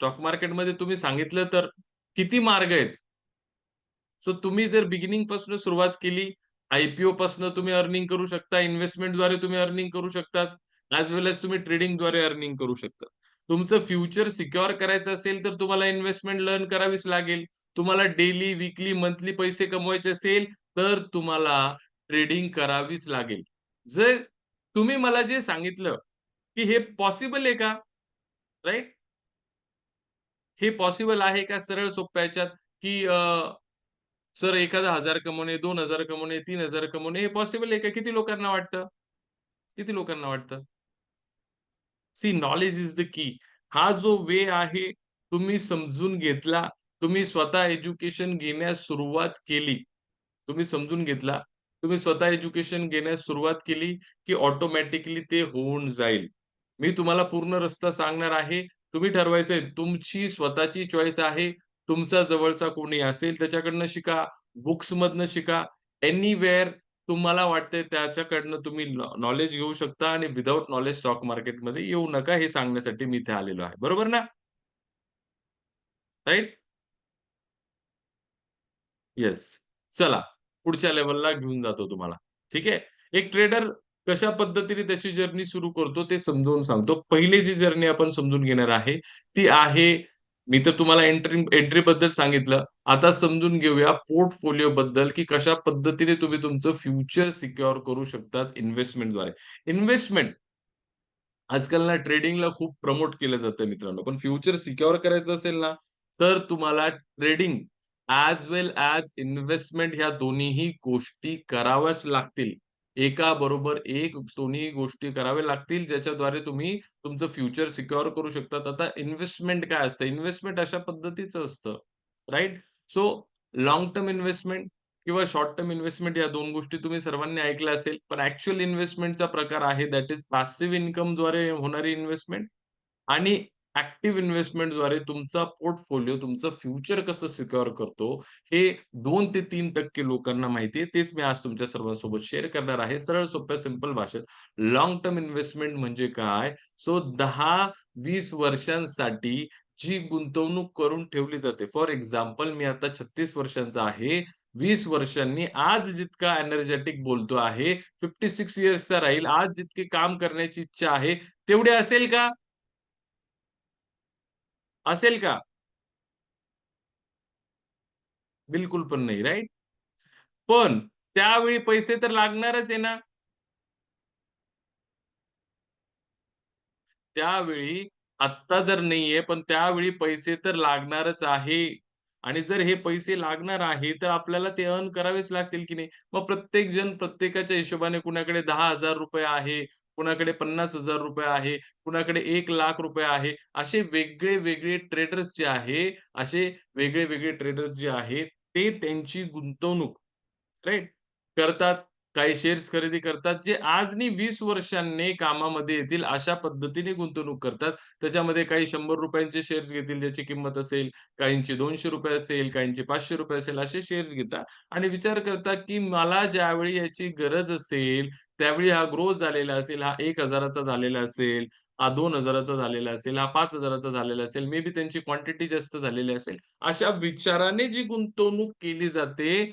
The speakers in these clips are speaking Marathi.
स्टॉक मार्केटमध्ये तुम्ही सांगितलं तर किती मार्ग आहेत. सो तुम्ही जर बिगिनिंगपासून सुरुवात केली, आयपीओ पासून तुम्ही अर्निंग करू शकता, इन्व्हेस्टमेंटद्वारे तुम्ही अर्निंग करू शकतात, ॲज वेल एज तुम्ही ट्रेडिंगद्वारे अर्निंग करू शकता. तुमचं फ्युचर सिक्युअर करायचं असेल, तर तुम्हाला इन्व्हेस्टमेंट लर्न करावीच लागेल. तुम्हाला डेली, वीकली, मंथली पैसे कमवायचे असेल, तर तुम्हाला ट्रेडिंग करावीच लागेल. जर तुम्ही मला जे सांगितलं, की हे पॉसिबल आहे का? राईट हे पॉसिबल आहे का सरळ सोप्या याच्यात की सर एखादा हजार कमवणे, 2000 कमवणे, 3000 कमवणे हे पॉसिबल आहे का? किती लोकांना वाटतं? किती लोकांना वाटतं? C knowledge is the key. हा जो वे आहे, तुम्ही समजून घेतला, तुम्ही स्वतः एज्युकेशन घेण्यास सुरुवात केली. तुम्ही समजून घेतला, तुम्ही स्वतः एज्युकेशन घेण्यास सुरुवात केली, की ऑटोमॅटिकली ते होऊन जाईल. मी तुम्हाला पूर्ण रस्ता सांगणार आहे. तुम्ही ठरवायचंय. तुमची स्वतःची चॉईस आहे. तुमचा जवळचा कोणी असेल त्याच्याकडनं शिका, बुक्स मधनं शिका. एनीवेअर तुम्हाला वाटतंय त्याच्याकडनं तुम्ही नॉलेज घेऊ शकता आणि विदाउट नॉलेज स्टॉक मार्केटमध्ये येऊ नका, हे सांगण्यासाठी मी इथे आलेलो आहे. बरोबर ना? Right yes. चला, पुढच्या लेवलला घेऊन जातो तुम्हाला. ठीक आहे. एक ट्रेडर कशा पद्धतीने त्याची जर्नी सुरू करतो ते समजावून सांगतो. पहिली जी जर्नी आपण समजून घेणार आहे, ती आहे मी तर तुम्हाला एंट्री एंट्री बद्दल सांगितलं. आता समजून घेऊया पोर्टफोलिओ बद्दल की कशा पद्धतीने तुम्ही तुमचं फ्युचर सिक्युअर करू शकतात इन्व्हेस्टमेंटद्वारे. इन्व्हेस्टमेंट आजकाल ना ट्रेडिंगला खूप प्रमोट केलं जातं मित्रांनो. पण फ्युचर सिक्युअर करायचं असेल ना, तर तुम्हाला trading as well as investment ह्या दोन्हीही गोष्टी कराव्याच लागतील. एका बरोबर एक दोन्ही गोष्टी कराव्या लागतील, ज्याच्याद्वारे तुम्ही तुमचं फ्युचर सिक्युअर करू शकतात. आता इन्व्हेस्टमेंट काय असतं? इन्व्हेस्टमेंट अशा पद्धतीचं असतं, right so long term investment किंवा शॉर्ट टर्म इन्व्हेस्टमेंट या दोन गोष्टी तुम्ही सर्वांनी ऐकल्या असेल. पण ऍक्च्युअल इन्व्हेस्टमेंटचा प्रकार आहे दॅट इज पॅसिव्ह इन्कमद्वारे होणारी इन्व्हेस्टमेंट आणि ऍक्टिव्ह इन्व्हेस्टमेंटद्वारे तुमचा पोर्टफोलिओ, तुमचं फ्युचर कसं सिक्युअर करतो, हे दोन ते तीन टक्के लोकांना माहिती आहे. तेच मी आज तुमच्या सर्वांसोबत शेअर करणार आहे. सरळ सोप्या सिंपल भाषेत. लॉंग टर्म इन्व्हेस्टमेंट म्हणजे काय? सो दहा वीस वर्षांसाठी जी गुंतवणूक करून ठेवली जाते. फॉर एक्झाम्पल मी आता 36 वर्षांचा आहे. वीस वर्षांनी आज जितका एनर्जेटिक बोलतो आहे, 56 इयर्सचा राहील. आज जितके काम करण्याची इच्छा आहे, तेवढे असेल का? असेल का? बिलकुल पण नाही, राईट पण त्यावेळी पैसे तर लागणारच आहे ना? त्यावेळी आत्ता जर नाहीये, पण त्यावेळी पैसे तर लागणारच आहे. आणि जर हे पैसे लागणार आहे, तर आपल्याला ते अर्न करावेच लागतील की नाही? मग प्रत्येक जण प्रत्येकाच्या हिशोबाने कुणाकडे ₹10,000 आहे, कुणाकडे ₹50,000 आहे, कुणाकडे एक लाख रुपये आहे. असे वेगळे-वेगळे ट्रेडर्स जे आहे, असे वेगळे-वेगळे ट्रेडर्स जे आहेत, ते त्यांची गुंतवणूक राईट करतात. काही शेअर्स खरेदी करतात, जे आज नाही 20 वर्षांनी कामामध्ये येतील अशा पद्धतीने गुंतवणूक करतात. त्याच्यामध्ये काही शंभर रुपयांचे शेअर्स घेतील, ज्याची किंमत असेल, काहींची ₹200 असेल, काहींची ₹500 असेल, असे शेअर्स घेतात आणि विचार करता की मला ज्यावेळी याची गरज असेल, त्यावेळी हा ग्रो झालेला असेल, हा एक हजाराचा झालेला असेल, हा दोन हजाराचा झालेला असेल, हा पाच हजाराचा झालेला असेल, मे बी त्यांची क्वांटिटी जास्त झालेली असेल. अशा विचाराने जी गुंतवणूक केली जाते,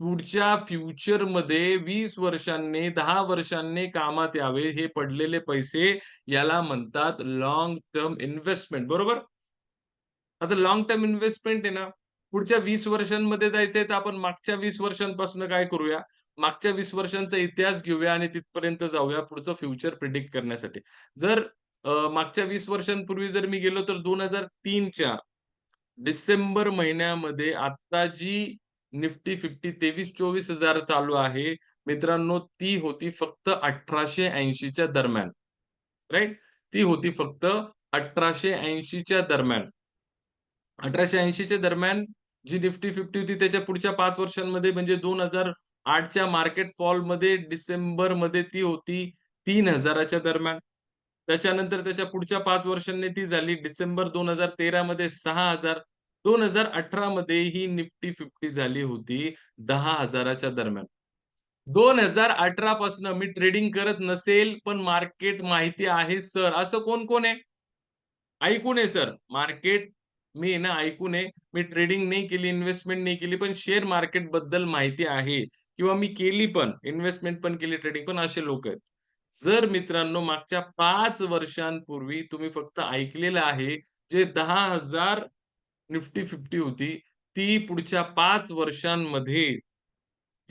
पुढच्या फ्युचरमध्ये वीस वर्षांनी, दहा वर्षांनी कामात यावे, हे पडलेले पैसे याला म्हणतात लॉंग टर्म इन्व्हेस्टमेंट, बरोबर? आता लॉंग टर्म इन्व्हेस्टमेंट आहे ना, पुढच्या वीस वर्षांमध्ये जायचंय, तर आपण मागच्या वीस वर्षांपासून काय करूया? मागच्या वीस वर्षांचा इतिहास घेऊया आणि तिथपर्यंत जाऊया पुढचं फ्युचर प्रिडिक्ट करण्यासाठी. जर मागच्या वीस वर्षांपूर्वी जर मी गेलो, तर दोन हजार तीनच्या डिसेंबर महिन्यामध्ये आता जी निफ्टी 50 23-24,000 चालू आहे. मित्रांनो, ती होती फक्त अठराशे ऐंशीच्या दरम्यान. राईट ती होती फक्त अठराशे ऐंशीच्या दरम्यान. अठराशे ऐंशीच्या दरम्यान जी निफ्टी 50 होती, त्याच्या पुढच्या पाच वर्षांमध्ये म्हणजे दोन हजार आठच्या मार्केट फॉलमध्ये डिसेंबरमध्ये ती होती तीन हजाराच्या दरम्यान. त्याच्यानंतर त्याच्या पुढच्या पाच वर्षांनी ती झाली डिसेंबर 2013 दोन हजार अठरा मध्ये ही निफ्टी 50 झाली होती दहा हजाराच्या दरम्यान. 2018 पासून मी ट्रेडिंग करत नसेल, पण मार्केट माहिती आहे सर, असं कोण-कोण आहे? ऐकून आहे सर. मार्केट मी ना ऐकून आहे. मी ट्रेडिंग नाही केली, इन्व्हेस्टमेंट नाही केली, पण शेअर मार्केटबद्दल माहिती आहे किंवा मी केली पण, इन्व्हेस्टमेंट पण केली, ट्रेडिंग पण असे लोक आहेत. जर मित्रांनो मागच्या पाच वर्षांपूर्वी तुम्ही फक्त ऐकलेलं आहे, जे दहा हजार निफ्टी 50 होती, ती पुढच्या पाच वर्षांमध्ये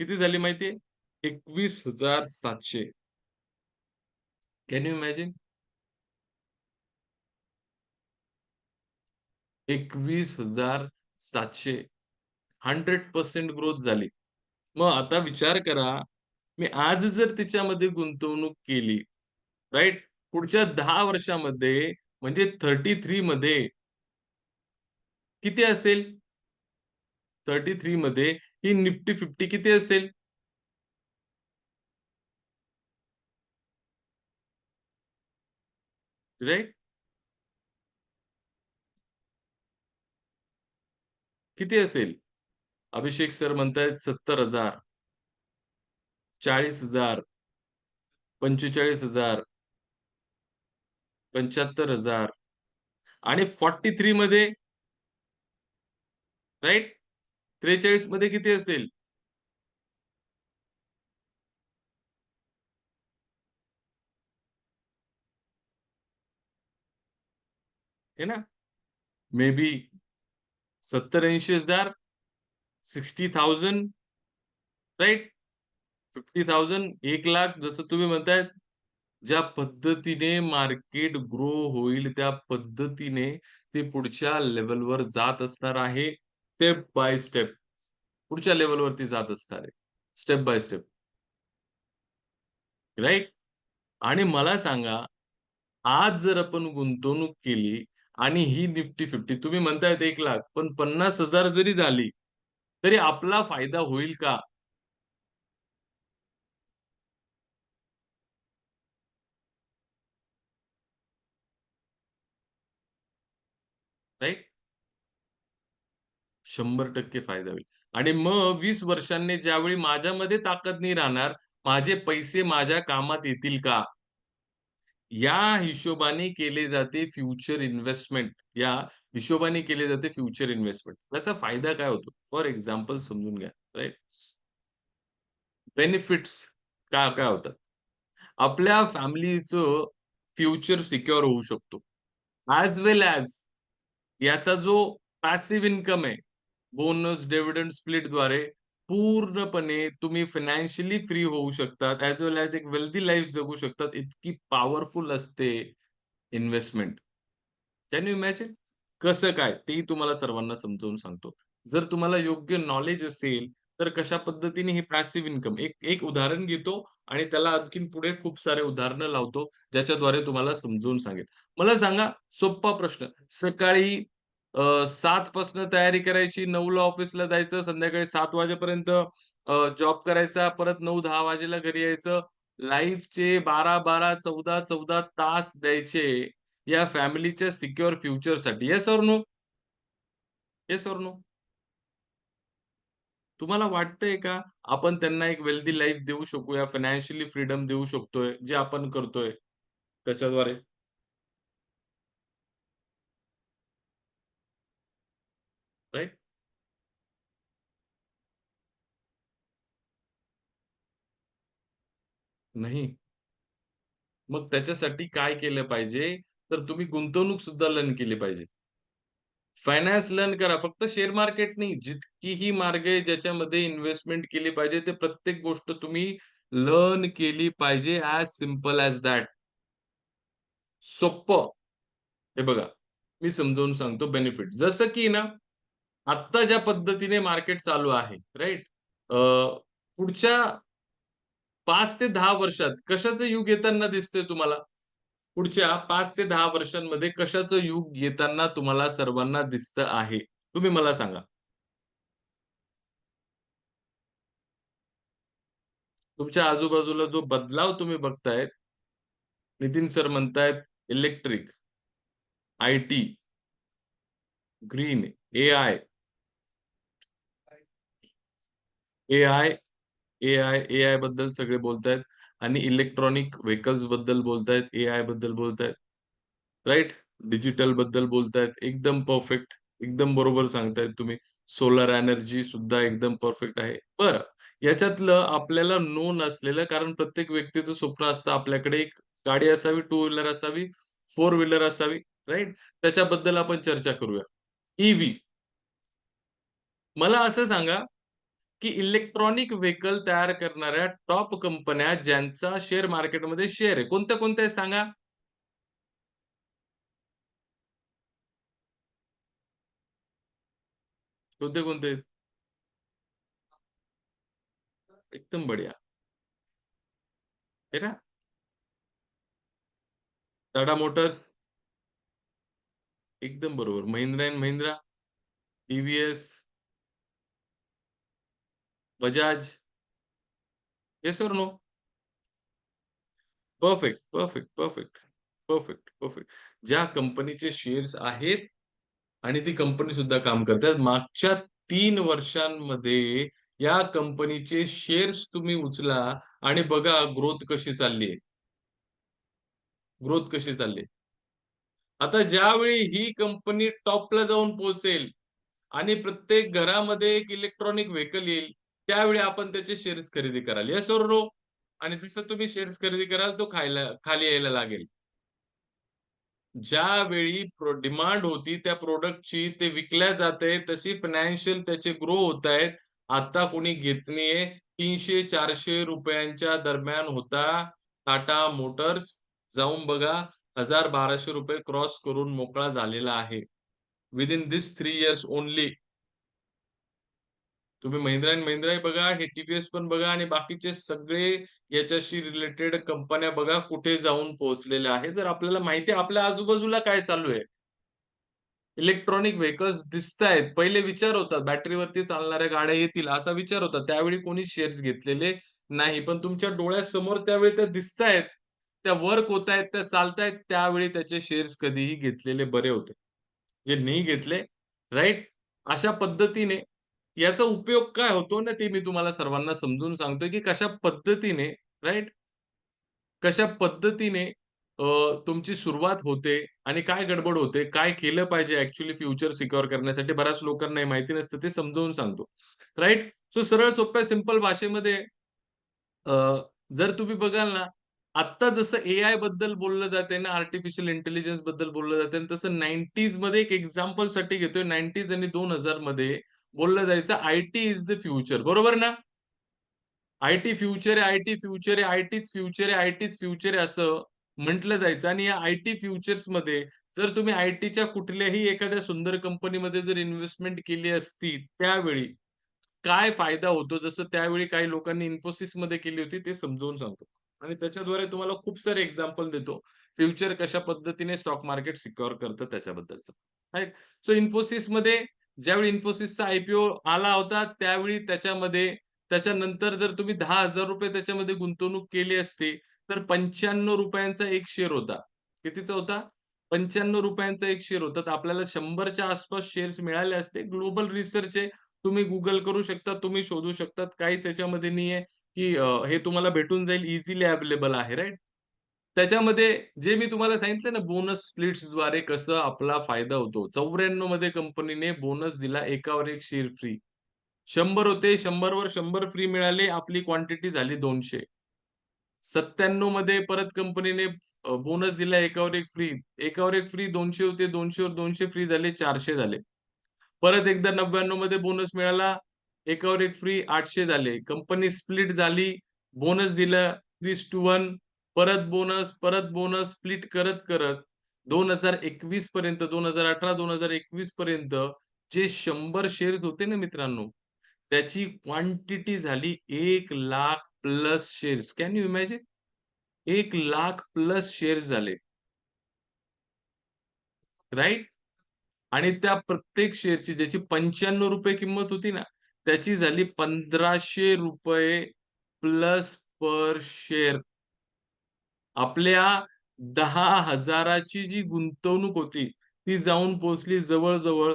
किती झाली माहिती आहे? 21,700 कॅन यू इमॅजिन? 21,700 100% ग्रोथ झाली. मग आता विचार करा, मी आज जर तिच्यामध्ये गुंतवणूक केली, राईट पुढच्या दहा वर्षामध्ये म्हणजे 33 मध्ये किती असेल? थर्टी थ्री मध्ये ही निफ्टी फिफ्टी किती असेल? राईट किती असेल? अभिषेक सर म्हणतायत सत्तर हजार. चाळीस हजार. पंचेचाळीस हजार. पंच्याहत्तर हजार. आणि फॉर्टी थ्री मध्ये राईट त्रेचाळीसमध्ये किती असेल? है ना? मे बी सत्तर ऐंशी हजार sixty thousand right fifty thousand एक लाख जसं तुम्ही म्हणतायत, ज्या पद्धतीने मार्केट ग्रो होईल, त्या पद्धतीने ते पुढच्या लेवलवर जात असणार आहे, स्टेप बाय स्टेप. पुढच्या लेवलवरती जात असणार आहे, स्टेप बाय स्टेप. राईट आणि मला सांगा, आज जर आपण गुंतवणूक केली आणि ही निफ्टी 50 तुम्ही म्हणतायत 1,00,000 पण 50,000 जरी झाली, तरी आपला फायदा होईल का? राइट? 100% फायदा होईल. आणि मग वीस वर्षांनी ज्यावेळी माझ्यामध्ये ताकद नाही राहणार, माझे पैसे माझ्या कामात येतील का? या हिशोबाने केले जाते फ्युचर इन्व्हेस्टमेंट. या हिशोबाने केले जाते फ्युचर इन्व्हेस्टमेंट. त्याचा फायदा काय होतो? फॉर एक्झाम्पल समजून घ्या, राईट बेनिफिट्स काय-काय होतात? आपल्या फॅमिलीचं फ्युचर सिक्युअर होऊ शकतो. ॲज वेल ॲज याचा जो पॅसिव्ह इन्कम आहे, बोनस, डिव्हिडंड स्प्लिटद्वारे पूर्णपणे तुम्ही फायनान्शियली फ्री होऊ शकतात. ॲज वेल ॲज एक वेल्थी लाईफ जगू शकतात. इतकी पॉवरफुल असते इन्व्हेस्टमेंट. त्यांनी इमॅजिन? कसं काय? तेही तुम्हाला सर्वांना समजावून सांगतो. जर तुम्हाला योग्य नॉलेज असेल, तर कशा पद्धतीने हे पॅसिव्ह इन्कम एक एक उदाहरण घेतो आणि त्याला आणखीन पुढे खूप सारे उदाहरणं लावतो, ज्याच्याद्वारे तुम्हाला समजून सांगेल. मला सांगा, सोप्पा प्रश्न, सकाळी सात पासन तयारी करायची, नऊला ऑफिसला जायचं, संध्याकाळी सात वाजेपर्यंत जॉब करायचा, परत नऊ दहा वाजेला घरी यायचं. लाईफचे 12-12, 14-14 तास द्यायचे या फॅमिलीच्या secure फ्युचरसाठी. Yes or no? Yes or no? तुम्हाला वाटतंय का, आपण त्यांना एक वेल्थी लाईफ देऊ शकूया, फायनान्शियली फ्रीडम देऊ शकतोय, जे आपण करतोय त्याच्याद्वारे? राइट? नाही. मग त्याच्यासाठी काय केलं पाहिजे, तर तुम्ही गुंतवणूक सुद्धा लर्न केली पाहिजे. फायनान्स लर्न करा. फक्त शेअर मार्केट नाही, जितकीही मार्ग आहे ज्याच्यामध्ये इन्व्हेस्टमेंट केली पाहिजे, ते प्रत्येक गोष्ट तुम्ही लर्न केली पाहिजे. As simple as that. सोप्पं. हे बघा, मी समजावून सांगतो बेनिफिट. जसं की ना, आत्ता ज्या पद्धतीने मार्केट चालू आहे, राइट? अ, पुढच्या पाच ते दहा वर्षात कशाचं युग येताना दिसतंय तुम्हाला? पुढच्या पाच ते दहा वर्षांमध्ये कशाचं युग येताना तुम्हाला सर्वांना दिसत आहे? तुम्ही मला सांगा. तुमच्या आजूबाजूला जो बदलाव तुम्ही बघतायत, नितीन सर म्हणतायत electric, IT, green, AI. I A आयबद्दल सगळे बोलतायत आणि इलेक्ट्रॉनिक व्हेइकल्सबद्दल बोलतायत, एआयबद्दल बोलतायत. राईट डिजिटलबद्दल बोलतायत, एकदम परफेक्ट, एकदम बरोबर सांगतायत तुम्ही. सोलर एनर्जी सुद्धा एकदम परफेक्ट आहे. बरं, याच्यातलं आपल्याला नोन असलेलं कारण प्रत्येक व्यक्तीचं स्वप्न असतं आपल्याकडे एक गाडी असावी, टू व्हीलर असावी, फोर व्हीलर असावी, राईट त्याच्याबद्दल आपण चर्चा करूया. ई मला असं सांगा, की इलेक्ट्रॉनिक व्हेकल तयार करणाऱ्या टॉप कंपन्या ज्यांचा शेअर मार्केटमध्ये शेअर आहे. कोणत्या-कोणत्या सांगा? कोणते-कोणते आहेत? एकदम बढिया. है ना? टाटा मोटर्स एकदम बरोबर. Mahindra and Mahindra TVS, Bajaj. Yes or no? Perfect, perfect, perfect, perfect, perfect. ज्या कंपनीचे शेअर्स आहेत आणि ती कंपनी सुद्धा काम करते मागच्या तीन वर्षांमध्ये या कंपनीचे शेअर्स तुम्ही उचला आणि बघा ग्रोथ कशी चालली आहे. ग्रोथ कशी चालली आता ज्यावेळी ही कंपनी टॉपला जाऊन पोहोचेल आणि प्रत्येक घरामध्ये एक इलेक्ट्रॉनिक व्हेकल येईल, त्यावेळी आपण त्याचे शेअर्स खरेदी कराल. Yes or no? आणि जसं तुम्ही शेअर्स खरेदी कराल, तो खायला खाली यायला लागेल. ज्यावेळी डिमांड होती त्या प्रोडक्टची ते विकल्या जातंय, तशी फायनान्शियल त्याचे ग्रो होतायत. आता कोणी घेत नाहीये. ₹300-400 दरम्यान होता टाटा मोटर्स. जाऊन बघा हजार बाराशे रुपये क्रॉस करून मोकळा झालेला आहे. Within this three years only तुम्ही महिंद्रा अँड Mahindra बघा, हे टीपीएस पण बघा आणि बाकीचे सगळे याच्याशी रिलेटेड कंपन्या बघा कुठे जाऊन पोहोचलेल्या आहेत. जर आपल्याला माहिती आपल्या आजूबाजूला काय चालू आहे. इलेक्ट्रॉनिक व्हेकल्स दिसत आहेत पहिले विचार होता बॅटरीवरती चालणाऱ्या गाड्या येतील असा विचार होता. त्यावेळी कोणी शेअर्स घेतलेले नाही. पण तुमच्या डोळ्यासमोर त्यावेळी त्या दिसतायत. त्या वर्क होतायत, त्या चालतायत. त्यावेळी त्याचे शेअर्स कधीही घेतलेले बरे होते. जे नाही घेतले, राईट अशा पद्धतीने याचा उपयोग काय होतो ना, ते मी तुम्हाला सर्वांना समजून सांगतोय, की कशा पद्धतीने राईट कशा पद्धतीने तुमची सुरुवात होते आणि काय गडबड होते, काय केलं पाहिजे ऍक्च्युली फ्युचर सिक्युअर करण्यासाठी बऱ्याच लोकांना हे माहिती नसतं, ते समजावून सांगतो. राईट सो सरळ सोप्या सिंपल भाषेमध्ये जर तुम्ही बघाल ना, आत्ता जसं ए आयबद्दल बोललं जाते ना, आर्टिफिशियल इंटेलिजन्सबद्दल बोललं जाते तसं 90s मध्ये एक एक्झाम्पलसाठी घेतोय. 90s आणि दोन हजारमध्ये बोललं जायचं, आयटी इज द फ्युचर. बरोबर ना? आयटी फ्युचर आहे, आयटी फ्युचर आहे, आयटीच फ्युचर आहे, आयटीच फ्युचर आहे असं म्हटलं जायचं आणि या आयटी फ्युचर्समध्ये जर तुम्ही आयटीच्या कुठल्याही एखाद्या सुंदर कंपनीमध्ये जर इन्व्हेस्टमेंट केली असती त्यावेळी, काय फायदा होतो? जसं त्यावेळी काही लोकांनी Infosysमध्ये केली होती ते समजावून सांगतो. आणि त्याच्याद्वारे तुम्हाला खूप सारे एक्झाम्पल देतो. फ्युचर कशा पद्धतीने स्टॉक मार्केट सिक्युअर करतं त्याच्याबद्दलचं. राईट सो मध्ये ज्यावेळी इन्फोसिसचा आयपीओ आला होता, त्यावेळी त्याच्यामध्ये त्याच्यानंतर जर तुम्ही ₹10,000 त्याच्यामध्ये गुंतवणूक केली असती, तर पंच्याण्णव रुपयांचा एक शेअर होता. कितीचा होता? पंच्याण्णव रुपयांचा एक शेअर होता. तर आपल्याला शंभरच्या आसपास शेअर्स मिळाले असते. ग्लोबल रिसर्च आहे. तुम्ही गुगल करू शकता, तुम्ही शोधू शकतात. काहीच त्याच्यामध्ये नाहीये, की हे तुम्हाला भेटून जाईल. इझिली अवेलेबल आहे, राईट त्याच्यामध्ये जे मी तुम्हाला सांगितलं ना, बोनस स्प्लिट्सद्वारे कसं आपला फायदा होतो. 94 मध्ये कंपनीने बोनस दिला, एकावर एक शेअर फ्री. शंभर होते, शंभरवर शंभर फ्री मिळाले. आपली क्वांटिटी झाली 200. 97 मध्ये परत कंपनीने बोनस दिला एकावर एक फ्री. एकावर एक फ्री दोनशे होते. दोनशेवर दोनशे फ्री झाले, चारशे झाले. परत एकदा 99 मध्ये बोनस मिळाला. एकावर एक फ्री आठशे झाले. कंपनी स्प्लिट झाली. बोनस दिला 3:1 परत बोनस, परत बोनस स्प्लिट करत-करत 2021 पर्यंत 2018-2021 पर्यंत जे शंभर शेअर्स होते ना मित्रांनो, त्याची क्वांटिटी झाली एक lakh plus shares. Can you imagine? एक लाख प्लस शेअर्स झाले. राईट आणि त्या प्रत्येक शेअरची ज्याची ₹95 किंमत होती ना, त्याची झाली ₹1,500 प्लस पर शेअर. आपल्या दहा हजाराची जी गुंतवणूक होती, ती जाऊन पोहोचली जवळजवळ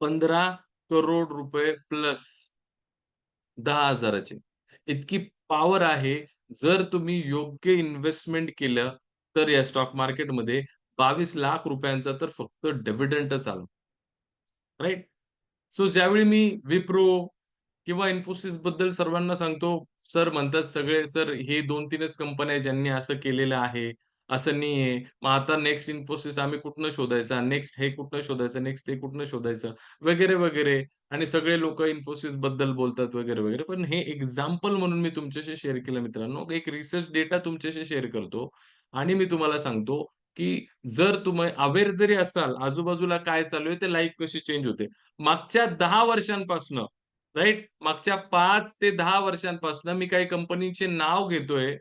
पंधरा करोड रुपये प्लस दहा हजाराची इतकी पॉवर आहे. जर तुम्ही योग्य इन्व्हेस्टमेंट केलं, तर या स्टॉक मार्केटमध्ये बावीस लाख रुपयांचा तर फक्त डेव्हिडंटच आला. राईट सो ज्यावेळी मी विप्रो किंवा इन्फोसिसबद्दल सर्वांना सांगतो, सर म्हणतात सगळे, "सर हे 2-3च कंपन्या आहे ज्यांनी असं केलेलं आहे. असं नाहीये. मग आता नेक्स्ट इन्फोसिस आम्ही कुठनं शोधायचा? नेक्स्ट हे कुठनं शोधायचं? नेक्स्ट ते कुठनं शोधायचं?" वगैरे, वगैरे. आणि सगळे लोक इन्फोसिसबद्दल बोलतात वगैरे, वगैरे. पण हे एक्झाम्पल म्हणून मी तुमच्याशी शेअर केलं मित्रांनो. एक रिसर्च डेटा तुमच्याशी शेअर करतो आणि मी तुम्हाला सांगतो, की जर तुम्ही अवेअर जरी असाल, आजूबाजूला काय चालू आहे, ते लाईफ कशी चेंज होते. मागच्या दहा वर्षांपासून राईट मागच्या पाच ते दहा वर्षांपासून मी काही कंपनीचे नाव घेतोय.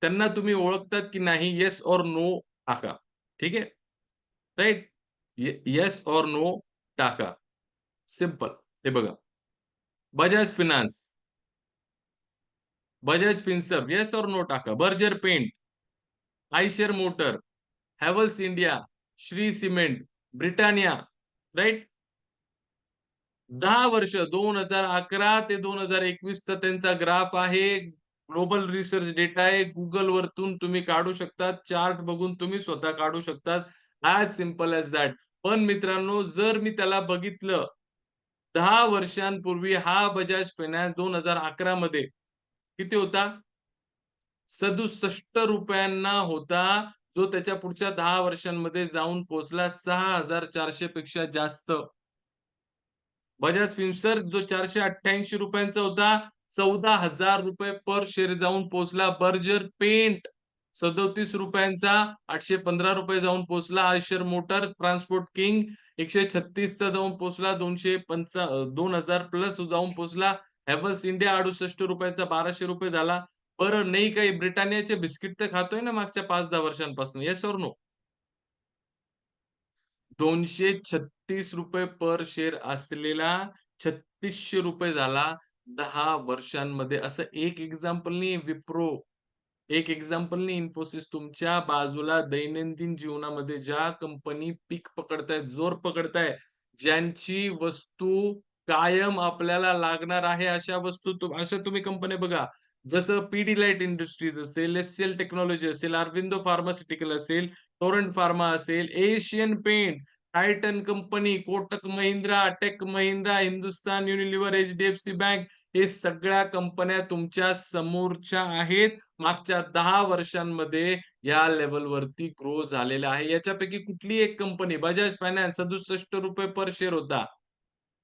त्यांना तुम्ही ओळखतात की नाही? येस और नो टाका. ठीक आहे? राईट येस और नो टाका. सिंपल. हे बघा. बजाज फिनान्स बजाज फिनसर्व. येस और नो टाका. Berger paint. Eicher motor. Havells India. Shri cement. Britannia. Right दहा वर्ष 2011 ते दोन हजार एकवीस तर त्यांचा ग्राफ आहे. ग्लोबल रिसर्च डेटा आहे. गुगल वरतून तुम्ही काढू शकतात चार्ट बघून तुम्ही स्वतः काढू शकतात. As simple as that. पण मित्रांनो, जर मी त्याला बघितलं दहा वर्षांपूर्वी हा बजाज फायनान्स 2011 मध्ये किती होता? ₹67 होता. जो त्याच्या पुढच्या दहा वर्षांमध्ये जाऊन पोहोचला 6,400 पेक्षा जास्त. बजाज फिन्सर जो चारशे अठ्ठ्याऐंशी रुपयांचा होता चौदा हजार रुपये पर शेअर जाऊन पोहोचला. बर्जर पेंट सदोतीस रुपयांचा आठशे पंधरा रुपये जाऊन पोहोचला. आयशर मोटर ट्रान्सपोर्ट किंग एकशे छत्तीसचा जाऊन पोहोचला. दोनशे पंचा दोन हजार प्लस जाऊन पोहोचला. हॅव्हल्स इंडिया अडुसष्ट रुपयाचा बाराशे रुपये झाला. बरं नाही काही ब्रिटानियाचे बिस्किट तर खातोय ना मागच्या पाच दहा वर्षांपासून. येस और नो दोनशे छत्तीस ₹236 पर शेअर असलेला ₹3600 झाला दहा वर्षांमध्ये. असं एक एक्झाम्पलनी विप्रो एक एक्झाम्पलनी इन्फोसिस तुमच्या बाजूला दैनंदिन जीवनामध्ये ज्या कंपनी पीक पकडतायत, जोर पकडताय ज्यांची वस्तू कायम आपल्याला लागणार आहे, अशा वस्तू अशा तुम्ही कंपन्या बघा. जसं पिडिलाइट इंडस्ट्रीज असेल, एससीएल टेक्नॉलॉजी असेल, अरविंदो फार्मास्युटिकल असेल, टोरंट फार्मा असेल, Asian paint, Titan company, Kotak Mahindra, tech Mahindra, Hindustan Unilever, HDFC bank हे सगळ्या कंपन्या तुमच्या समोरच्या आहेत. मागच्या दहा वर्षांमध्ये या लेवलवरती ग्रो झालेल्या आहे. याच्यापैकी कुठली एक company Bajaj finance ₹67 per share होता.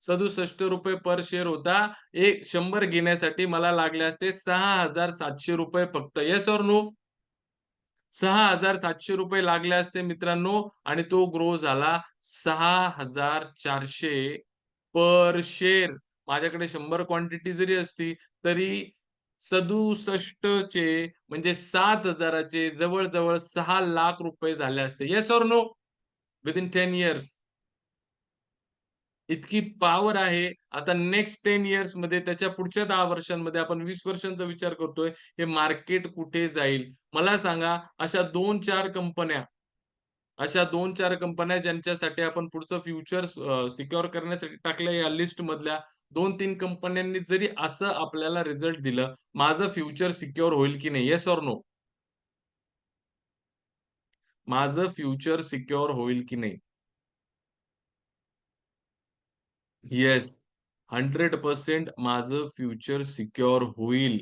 ₹67 पर शेअर होता. एक शंभर घेण्यासाठी मला लागले असते ₹6,700 फक्त. येस और नो? ₹6,700 लागले असते मित्रांनो आणि तो ग्रो झाला 6,400 पर शेअर. माझ्याकडे शंभर क्वांटिटी जरी असती, तरी 67 चे म्हणजे 7,000 चे जवळ-जवळ ₹6,00,000 झाले असते. Yes or no? Within 10 years. इतकी पॉवर आहे. आता नेक्स्ट टेन इयर्समध्ये त्याच्या पुढच्या दहा वर्षांमध्ये आपण वीस वर्षांचा विचार करतोय. हे मार्केट कुठे जाईल? मला सांगा अशा 2-4 कंपन्या, अशा 2-4 कंपन्या ज्यांच्यासाठी आपण पुढचं फ्युचर सिक्युअर करण्यासाठी टाकल्या या लिस्ट मधल्या दोन तीन कंपन्यांनी जरी असं आपल्याला रिझल्ट दिलं, माझं फ्युचर सिक्युअर होईल की नाही? Yes or no? माझं फ्युचर सिक्युअर होईल की नाही? येस. 100% माझं फ्युचर सिक्युअर होईल.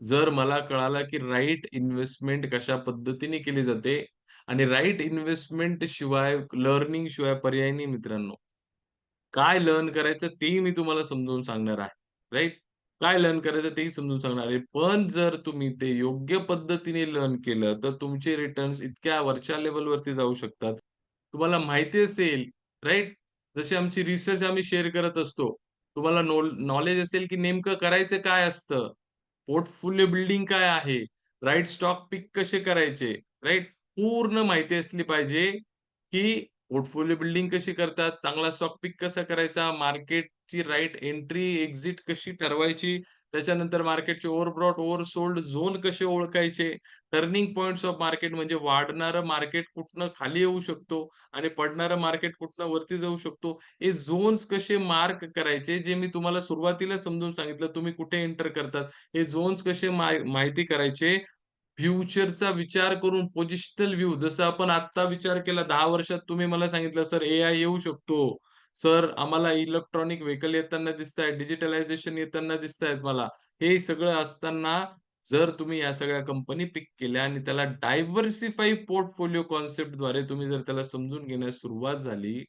जर मला कळालं, की राईट इन्व्हेस्टमेंट कशा पद्धतीने केली जाते आणि राईट इन्व्हेस्टमेंट शिवाय, लर्निंग शिवाय पर्याय नाही मित्रांनो. काय लर्न करायचं तेही मी तुम्हाला समजून सांगणार आहे. राईट काय लर्न करायचं तेही समजून सांगणार आहे. पण जर तुम्ही ते योग्य पद्धतीने लर्न केलं, तर तुमचे रिटर्न्स इतक्या वरच्या लेवलवरती जाऊ शकतात. तुम्हाला माहिती असेल, राईट जशी आमची रिसर्च आम्ही शेअर करत असतो. तुम्हाला नॉलेज असेल, की नेमकं करायचं काय असतं? पोर्टफोलिओ बिल्डिंग काय आहे? राईट स्टॉक पिक कसे करायचे? राईट पूर्ण माहिती असली पाहिजे, की पोर्टफोलिओ बिल्डिंग कशी करतात? चांगला स्टॉक पिक कसा करायचा? मार्केटची राईट एंट्री, एक्झिट कशी ठरवायची? त्याच्यानंतर मार्केटचे ओव्हरबॉट, ओव्हरसोल्ड झोन कसे ओळखायचे? टर्निंग पॉइंट्स ऑफ मार्केट म्हणजे वाढणारं मार्केट कुठनं खाली येऊ शकतो आणि पडणारं मार्केट कुठनं वरती जाऊ शकतो. हे झोन्स कसे मार्क करायचे, जे मी तुम्हाला सुरुवातीला समजून सांगितलं. तुम्ही कुठे एंटर करतात. हे झोन्स कसे माहिती करायचे फ्युचरचा विचार करून पोजिशनल व्ह्यू जसं आपण आत्ता विचार केला दहा वर्षात तुम्ही मला सांगितलं, "सर ए आय येऊ शकतो. सर आम्हाला इलेक्ट्रॉनिक व्हेकल येताना दिसतायत, डिजिटलायझेशन येताना दिसतायत मला." हे सगळं असताना जर तुम्ही या सगळ्या कंपनी पिक केल्या आणि त्याला डायव्हर्सिफाई पोर्टफोलिओ कॉन्सेप्टद्वारे तुम्ही जर त्याला समजून घेण्यास सुरुवात झाली,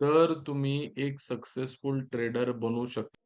तर तुम्ही एक सक्सेसफुल ट्रेडर बनू शकता.